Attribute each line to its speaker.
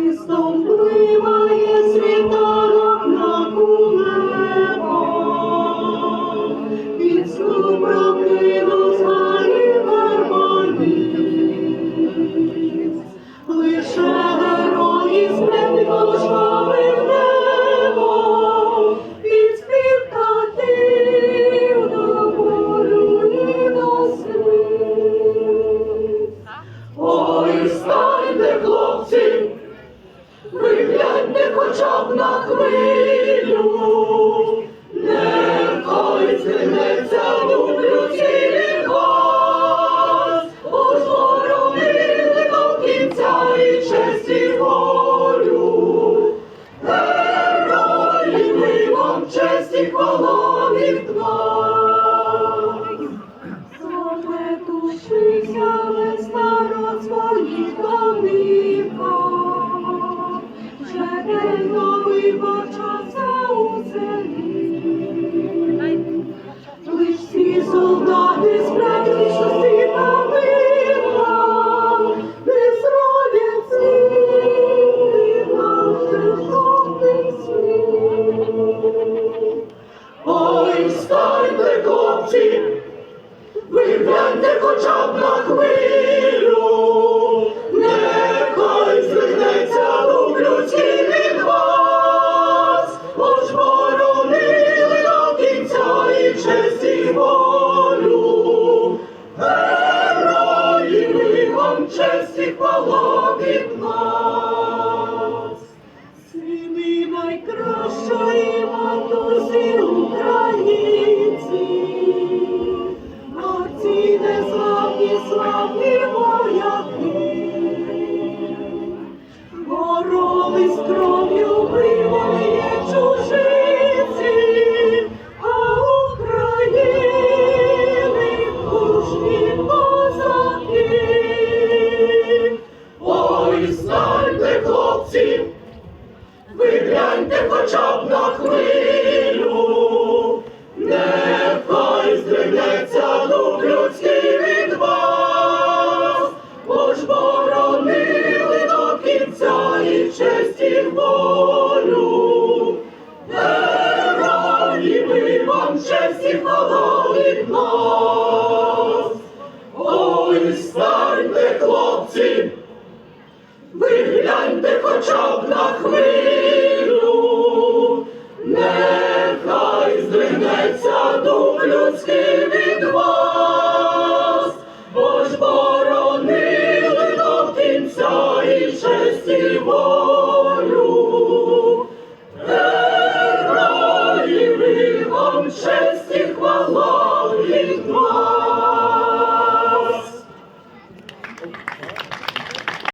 Speaker 1: Листом Хвилю, нехай від бо ж боронили до кінця і честь і волю. Герої, ми вам честь і хвала своїх домівках, вже Ой, встаньте, хлопці, Вигляньте хоча б на хвилю, Вигляньте хоча б на хвилю, нехай здригнеться дух людський від вас, бо ж боронили до кінця і честь і волю. Герої, ми вам честь і нас. Ой, станьте, хлопці, Вигляньте хоча б на хвилю, ж